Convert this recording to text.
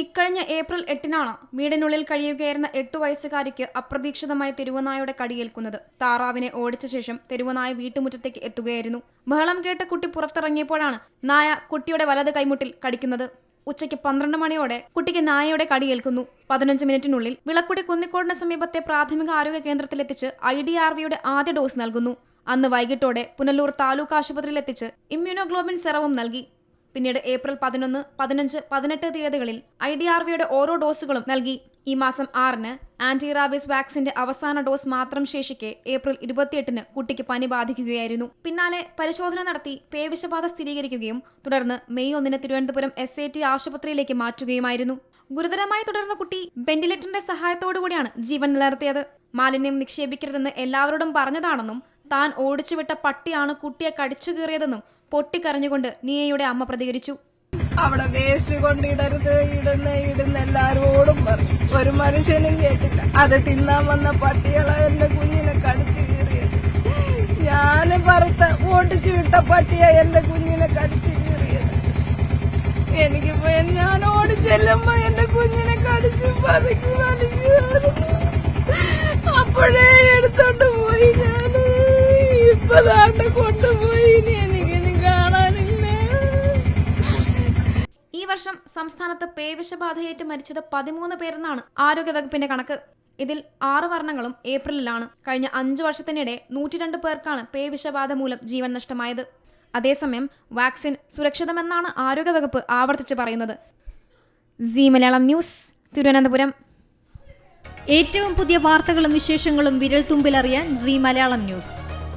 ഇക്കഴിഞ്ഞ ഏപ്രിൽ എട്ടിനാണ് വീടിനുള്ളിൽ കഴിയുകയായിരുന്ന എട്ടു വയസ്സുകാരിക്ക് അപ്രതീക്ഷിതമായി തെരുവുനായുടെ കടിയേൽക്കുന്നത്. താറാവിനെ ഓടിച്ച ശേഷം തെരുവനായ വീട്ടുമുറ്റത്തേക്ക് എത്തുകയായിരുന്നു. ബഹളം കേട്ട കുട്ടി പുറത്തിറങ്ങിയപ്പോഴാണ് നായ കുട്ടിയുടെ വലത് കൈമുട്ടിൽ കടിക്കുന്നത്. ഉച്ചയ്ക്ക് പന്ത്രണ്ട് മണിയോടെ കുട്ടിക്ക് നായയുടെ കടിയേൽക്കുന്നു. പതിനഞ്ച് മിനിറ്റിനുള്ളിൽ വിളക്കുടി കുന്നിക്കോടിന് സമീപത്തെ പ്രാഥമിക ആരോഗ്യ കേന്ദ്രത്തിലെത്തിച്ച് ഐ ഡി ആർ വിയുടെ ആദ്യ ഡോസ് നൽകുന്നു. അന്ന് വൈകിട്ടോടെ പുനലൂർ താലൂക്ക് ആശുപത്രിയിലെത്തിച്ച് ഇമ്മ്യൂണോഗ്ലോബിൻ സെറവും നൽകി. പിന്നീട് ഏപ്രിൽ പതിനൊന്ന് പതിനഞ്ച് പതിനെട്ട് തീയതികളിൽ ഐ ഡി ആർ വിയുടെ ഓരോ ഡോസുകളും നൽകി. ഈ മാസം ആറിന് ആന്റി റാബിസ് വാക്സിന്റെ അവസാന ഡോസ് മാത്രം ശേഷിക്കെ ഏപ്രിൽ ഇരുപത്തിയെട്ടിന് കുട്ടിക്ക് പനി ബാധിക്കുകയായിരുന്നു. പിന്നാലെ പരിശോധന നടത്തി പേവിഷബാധ സ്ഥിരീകരിക്കുകയും തുടർന്ന് മെയ് ഒന്നിന് തിരുവനന്തപുരം എസ് ഐ ടി ആശുപത്രിയിലേക്ക് മാറ്റുകയുമായിരുന്നു. ഗുരുതരമായി തുടർന്ന കുട്ടി വെന്റിലേറ്ററിന്റെ സഹായത്തോടുകൂടിയാണ് ജീവൻ നിലനിർത്തിയത്. മാലിന്യം നിക്ഷേപിക്കരുതെന്ന് എല്ലാവരോടും പറഞ്ഞതാണെന്നും താൻ ഓടിച്ചുവിട്ട പട്ടിയാണ് കുട്ടിയെ കടിച്ചു കീറിയതെന്നും പൊട്ടിക്കരഞ്ഞുകൊണ്ട് നിയയുടെ അമ്മ പ്രതികരിച്ചു. അവിടെ വേസ്റ്റ് കൊണ്ടിടരുത് ഇടുന്ന ഇടുന്ന എല്ലാരോടും പറഞ്ഞു. ഒരു മനുഷ്യനും കേട്ടില്ല. അത് തിന്നാൻ വന്ന പട്ടികളെ എന്റെ കുഞ്ഞിനെ കടിച്ചു കീറിയത്. ഞാൻ പറത്ത ഓടിച്ചു വിട്ട പട്ടിയ എന്റെ കുഞ്ഞിനെ കടിച്ചു കീറിയത്. എനിക്കിപ്പോ ഞാൻ ഓടിച്ചെല്ലുമ്പോ എന്റെ കുഞ്ഞിനെ കടിച്ചു പതുക്കി വലിക്കുമായിരുന്നു അപ്പോഴേ എടുത്തോണ്ട് കൊണ്ടുപോയി കാണാനില്ല. ഈ വർഷം സംസ്ഥാനത്ത് പേവിഷബാധയേറ്റ് മരിച്ചത് പതിമൂന്ന് പേരെന്നാണ് ആരോഗ്യവകുപ്പിന്റെ കണക്ക്. ഇതിൽ ആറ് വർണങ്ങളും ഏപ്രിലിലാണ്. കഴിഞ്ഞ അഞ്ചു വർഷത്തിനിടെ നൂറ്റിരണ്ട് പേർക്കാണ് പേവിഷബാധ മൂലം ജീവൻ നഷ്ടമായത്. അതേസമയം വാക്സിൻ സുരക്ഷിതമെന്നാണ് ആരോഗ്യവകുപ്പ് ആവർത്തിച്ച് പറയുന്നത്. Zee Malayalam news Thiruvananthapuram. ഏറ്റവും പുതിയ വാർത്തകളും വിശേഷങ്ങളും വിരൽ തുമ്പിലറിയാൻ സി മലയാളം ന്യൂസ്.